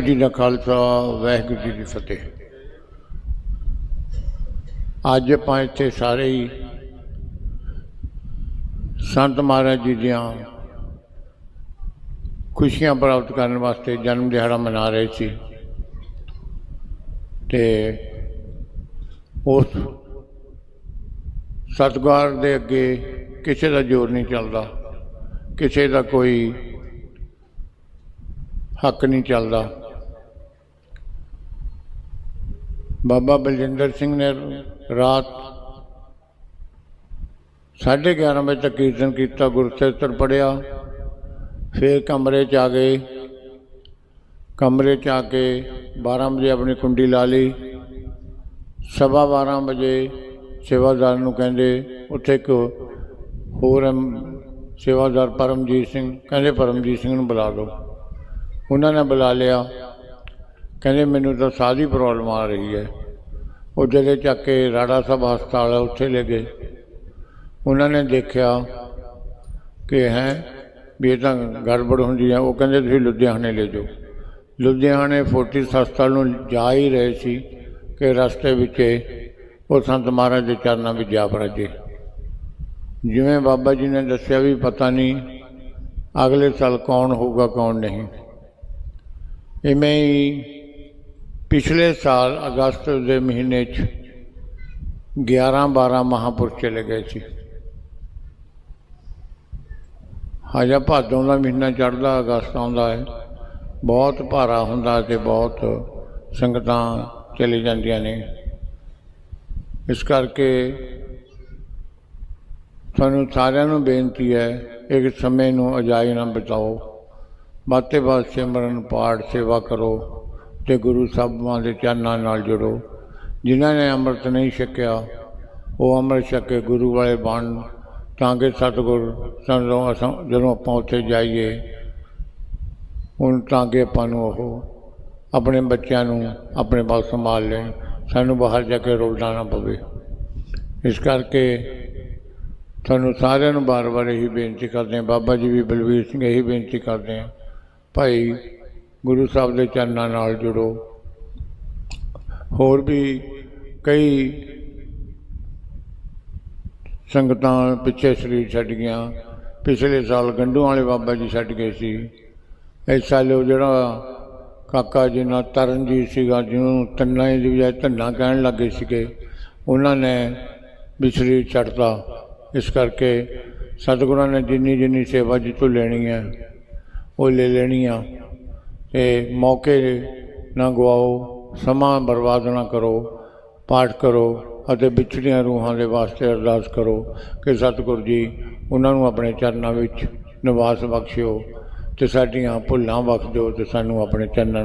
ਵਾਹਿਗੁਰੂ ਜੀ ਦਾ ਖਾਲਸਾ, ਵਾਹਿਗੁਰੂ ਜੀ ਦੀ ਫਤਿਹ। ਅੱਜ ਆਪਾਂ ਇੱਥੇ ਸਾਰੇ ਹੀ ਸੰਤ ਮਹਾਰਾਜ ਜੀ ਦੀਆਂ ਖੁਸ਼ੀਆਂ ਪ੍ਰਾਪਤ ਕਰਨ ਵਾਸਤੇ ਜਨਮ ਦਿਹਾੜਾ ਮਨਾ ਰਹੇ ਸੀ। ਤੇ ਉਸ ਸਤਿਗੁਰ ਦੇ ਅੱਗੇ ਕਿਸੇ ਦਾ ਜ਼ੋਰ ਨਹੀਂ ਚੱਲਦਾ, ਕਿਸੇ ਦਾ ਕੋਈ ਹੱਕ ਨਹੀਂ ਚੱਲਦਾ। ਬਾਬਾ ਬਲਜਿੰਦਰ ਸਿੰਘ ਨੇ ਰਾਤ 11:30 ਵਜੇ ਤੱਕ ਕੀਰਤਨ ਕੀਤਾ ਗੁਰਸੇਤਰ ਪੜਿਆ ਫਿਰ ਕਮਰੇ 'ਚ ਆ ਗਏ। ਕਮਰੇ 'ਚ ਆ ਕੇ 12 ਵਜੇ ਆਪਣੀ ਕੁੰਡੀ ਲਾ ਲਈ। ਸਵਾ 12 ਵਜੇ ਸੇਵਾਦਾਰ ਨੂੰ ਕਹਿੰਦੇ ਉੱਥੇ ਇੱਕ ਹੋਰ ਅਮ, ਸੇਵਾਦਾਰ ਪਰਮਜੀਤ ਸਿੰਘ ਕਹਿੰਦੇ ਪਰਮਜੀਤ ਸਿੰਘ ਨੂੰ ਬੁਲਾ ਦਿਓ। ਉਹਨਾਂ ਨੇ ਬੁਲਾ ਲਿਆ। ਕਹਿੰਦੇ ਮੈਨੂੰ ਤਾਂ ਸਾਹ ਦੀ ਪ੍ਰੋਬਲਮ ਆ ਰਹੀ ਹੈ। ਉਹ ਜਿਹੜੇ ਚੱਕ ਕੇ ਰਾੜਾ ਸਾਹਿਬ ਹਸਪਤਾਲ ਹੈ ਉੱਥੇ ਲੈ ਗਏ। ਉਹਨਾਂ ਨੇ ਦੇਖਿਆ ਕਿ ਹੈ, ਵੀ ਇਹ ਤਾਂ ਗੜਬੜ ਹੁੰਦੀ ਹੈ ਉਹ ਕਹਿੰਦੇ, ਤੁਸੀਂ ਲੁਧਿਆਣੇ ਲੈ ਜਾਓ। ਲੁਧਿਆਣੇ ਫੋਰਟਿਸ ਹਸਪਤਾਲ ਨੂੰ ਜਾ ਹੀ ਰਹੇ ਸੀ ਕਿ ਰਸਤੇ ਵਿੱਚ ਉਹ ਸੰਤ ਮਹਾਰਾਜ ਦੇ ਚਰਨਾਂ ਵਿੱਚ ਜਾ ਵੜੇ ਜਿਵੇਂ ਬਾਬਾ ਜੀ ਨੇ ਦੱਸਿਆ ਵੀ ਪਤਾ ਨਹੀਂ ਅਗਲੇ ਸਾਲ ਕੌਣ ਹੋਊਗਾ, ਕੌਣ ਨਹੀਂ। ਇਵੇਂ ਹੀ ਪਿਛਲੇ ਸਾਲ ਅਗਸਤ ਦੇ ਮਹੀਨੇ 'ਚ 11 12 ਮਹਾਂਪੁਰਸ਼ ਚਲੇ ਗਏ ਸੀ। ਹਜਾ ਭਾਦੋਂ ਦਾ ਮਹੀਨਾ ਚੜ੍ਹਦਾ, ਅਗਸਤ ਆਉਂਦਾ ਹੈ। ਬਹੁਤ ਭਾਰਾ ਹੁੰਦਾ ਤੇ ਬਹੁਤ ਸੰਗਤਾਂ ਚਲੀ ਜਾਂਦੀਆਂ ਨੇ। ਇਸ ਕਰਕੇ ਤੁਹਾਨੂੰ ਸਾਰਿਆਂ ਨੂੰ ਬੇਨਤੀ ਹੈ, ਇੱਕ ਸਮੇਂ ਨੂੰ ਅਜਾਈ ਨਾ ਬਚਾਓ ਬਾਤੇ ਬਾਤ ਸਿਮਰਨ, ਪਾਠ, ਸੇਵਾ ਕਰੋ। ਤੇ ਗੁਰੂ ਸਾਹਿਬਾਂ ਦੇ ਚਰਨਾਂ ਨਾਲ ਜੁੜੋ। ਜਿਨ੍ਹਾਂ ਨੇ ਅੰਮ੍ਰਿਤ ਨਹੀਂ ਛਕਿਆ, ਉਹ ਅੰਮ੍ਰਿਤ ਛਕ ਕੇ ਗੁਰੂ ਵਾਲੇ ਬਣ। ਤਾਂ ਕਿ ਸਤਿਗੁਰ ਸਾਨੂੰ ਅਸਾਂ ਜਦੋਂ ਆਪਾਂ ਉੱਥੇ ਜਾਈਏ, ਹੁਣ ਤਾਂ ਕਿ ਆਪਾਂ ਨੂੰ ਉਹ ਆਪਣੇ ਬੱਚਿਆਂ ਨੂੰ ਆਪਣੇ ਵੱਲ ਸੰਭਾਲ ਲੈਣ, ਸਾਨੂੰ ਬਾਹਰ ਜਾ ਕੇ ਰੋਲਣਾ ਨਾ ਪਵੇ। ਇਸ ਕਰਕੇ ਤੁਹਾਨੂੰ ਸਾਰਿਆਂ ਨੂੰ ਬਾਰ-ਬਾਰ ਇਹੀ ਬੇਨਤੀ ਕਰਦੇ ਹਾਂ। ਬਾਬਾ ਜੀ ਵੀ ਬਲਵੀਰ ਸਿੰਘ, ਇਹੀ ਬੇਨਤੀ ਕਰਦੇ ਹਾਂ। ਭਾਈ ਗੁਰੂ ਸਾਹਿਬ ਦੇ ਚਰਨਾਂ ਨਾਲ ਜੁੜੋ। ਹੋਰ ਵੀ ਕਈ ਸੰਗਤਾਂ ਪਿੱਛੇ ਸਰੀਰ ਛੱਡ ਗਈਆਂ। ਪਿਛਲੇ ਸਾਲ ਗੰਡੂ ਵਾਲੇ ਬਾਬਾ ਜੀ ਛੱਡ ਗਏ ਸੀ। ਇਸ ਸਾਲ ਉਹ ਜਿਹੜਾ ਕਾਕਾ ਜੀ ਨਾਲ ਤਰਨਜੀਤ ਸੀਗਾ, ਜਿਹਨੂੰ ਤੰਨਾ ਦੀ ਬਜਾਏ ਧੰਨਾ ਕਹਿਣ ਲੱਗੇ ਸੀਗੇ, ਉਹਨਾਂ ਨੇ ਵੀ ਸਰੀਰ ਛੱਡਤਾ। ਇਸ ਕਰਕੇ ਸਤਿਗੁਰਾਂ ਨੇ ਜਿੰਨੀ ਜਿੰਨੀ ਸੇਵਾ ਜਿੱਥੋਂ ਲੈਣੀ ਹੈ, ਉਹ ਲੈ ਲੈਣੀ ਆ ਤੇ ਮੌਕੇ ਨਾ ਗਵਾਓ, ਸਮਾਂ ਬਰਬਾਦ ਨਾ ਕਰੋ, ਪਾਠ ਕਰੋ ਅਤੇ ਵਿਛੜੀਆਂ ਰੂਹਾਂ ਦੇ ਵਾਸਤੇ ਅਰਦਾਸ ਕਰੋ ਕਿ ਸਤਿਗੁਰੂ ਜੀ, ਉਹਨਾਂ ਨੂੰ ਆਪਣੇ ਚਰਨਾਂ ਵਿੱਚ ਨਿਵਾਸ ਬਖਸ਼ਿਓ ਤੇ ਸਾਡੀਆਂ ਭੁੱਲਾਂ ਬਖਸ਼ ਦਿਓ ਤੇ ਸਾਨੂੰ ਆਪਣੇ ਚਰਨਾਂ